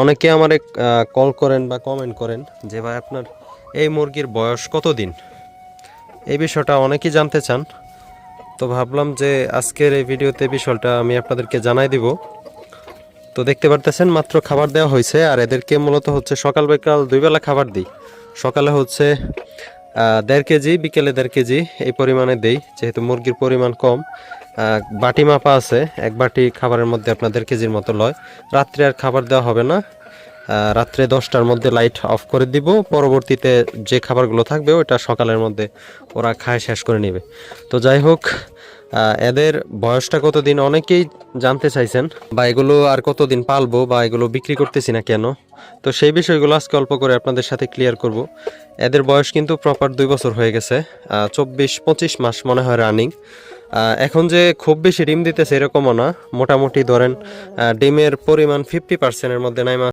অনেকে আমারে কল করেন বা কমেন্ট করেন যে, ভাই, আপনার এই মুরগির বয়স কতদিন? এই বিষয়টা অনেকেই জানতে চান। তো ভাবলাম যে, আজকের এই ভিডিওতে বিষয়টা আমি আপনাদেরকে জানাই দিব। তো দেখতে পারতেছেন, মাত্র খাবার দেওয়া হয়েছে আর এদেরকে মূলত হচ্ছে সকাল বিকাল দুই বেলা খাবার দিই। সকালে হচ্ছে দেড় কেজি, বিকেলে দেড় কেজি এই পরিমাণে দেই, যেহেতু মুরগির পরিমাণ কম। বাটি মাপা আছে। এক বাটি খাবারের মধ্যে আপনাদের কেজির মতো লয়। রাত্রে আর খাবার দেওয়া হবে না। রাত্রে দশটার মধ্যে লাইট অফ করে দিব। পরবর্তীতে যে খাবারগুলো থাকবে, ওটা সকালের মধ্যে ওরা খায়, শেষ করে নেবে। তো যাই হোক এদের বয়সটা কতদিন অনেকেই জানতে চাইছেন, বা এগুলো আর কতদিন পালবো, বা এগুলো বিক্রি করতেছি না কেন? তো সেই বিষয়গুলো আজকে অল্প করে আপনাদের সাথে ক্লিয়ার করব। এদের বয়স কিন্তু প্রপার দুই বছর হয়ে গেছে চব্বিশ, পঁচিশ মাস মনে হয় রানিং এখন যে খুব বেশি ডিম দিতেছে এরকমও না। মোটামুটি ধরেন ডিমের পরিমাণ ফিফটি পার্সেন্টের মধ্যে নাইমা